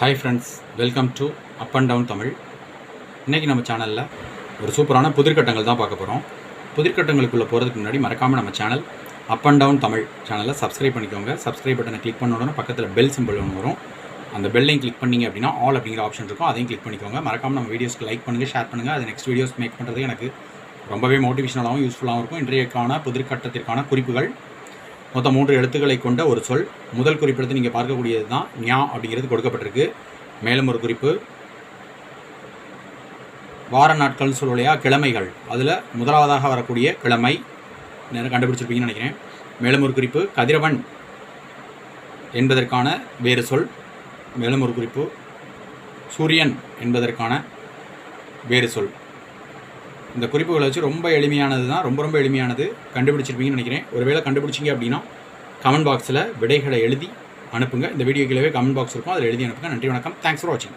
Hi friends welcome to up and down Tamil இன்றைக்கி நம்ம சேனலில் ஒரு சூப்பரான புதிர்கட்டங்கள் தான் பார்க்க போகிறோம் புதிர்கட்டங்களுக்குள்ளே போகிறதுக்கு முன்னாடி மறக்காமல் நம்ம channel up and down Tamil சேனலை சப்ஸ்கிரைப் பண்ணிக்கோங்க. சப்ஸ்கிரைப் பட்டனை கிளிக் பண்ண உடனே பக்கத்தில் பெல் சிம்பிள் ஒன்று வரும். அந்த பெல்லையும் கிளிக் பண்ணிங்க அப்படின்னா ஆல் அப்படிங்கிற ஆப்ஷன் இருக்கும். அதையும் கிளிக் பண்ணிக்கோங்க. மறக்காமல் நம்ம வீடியோஸ்க்கு லைக் பண்ணுங்கள் ஷேர் பண்ணுங்கள் அது நெக்ஸ்ட் வீடியோஸ் மேக் பண்ணுறது எனக்கு ரொம்பவே மோட்டிவேஷனலாகவும் யூஸ்ஃபுல்லாகவும் இருக்கும். இன்றையக்கான புதிர்கட்டத்திற்கான குறிப்புகள் மொத்தம் மூன்று எழுத்துக்களை கொண்ட ஒரு சொல். முதல் குறிப்பெடுத்து நீங்கள் பார்க்கக்கூடியது தான் ஞா அப்படிங்கிறது கொடுக்கப்பட்டிருக்கு. மேலும் ஒரு குறிப்பு. வார நாட்கள்னு சொல்லுவோம் இல்லையா கிழமைகள். அதில் முதலாவதாக வரக்கூடிய கிழமை. நேரம் கண்டுபிடிச்சிருப்பீங்கன்னு நினைக்கிறேன். மேலும் ஒரு குறிப்பு. கதிரவன் என்பதற்கான வேறு சொல். மேலும் ஒரு குறிப்பு. சூரியன் என்பதற்கான வேறு சொல். இந்த குறிப்புகளை வச்சு ரொம்ப எளிமையானது தான் ரொம்ப ரொம்ப எளிமையானது கண்டுபிடிச்சிருப்பீங்கன்னு நினைக்கிறேன். ஒருவேளை கண்டுபிடிச்சிங்க அப்படின்னா கமெண்ட் பாக்ஸில் விடைகளை எழுதி அனுப்புங்க. இந்த வீடியோ கீழே கமெண்ட் பாக்ஸ் இருக்கும். அதில் எழுதி அனுப்புங்க. நன்றி வணக்கம். தேங்க்ஸ் ஃபார் வாட்சிங்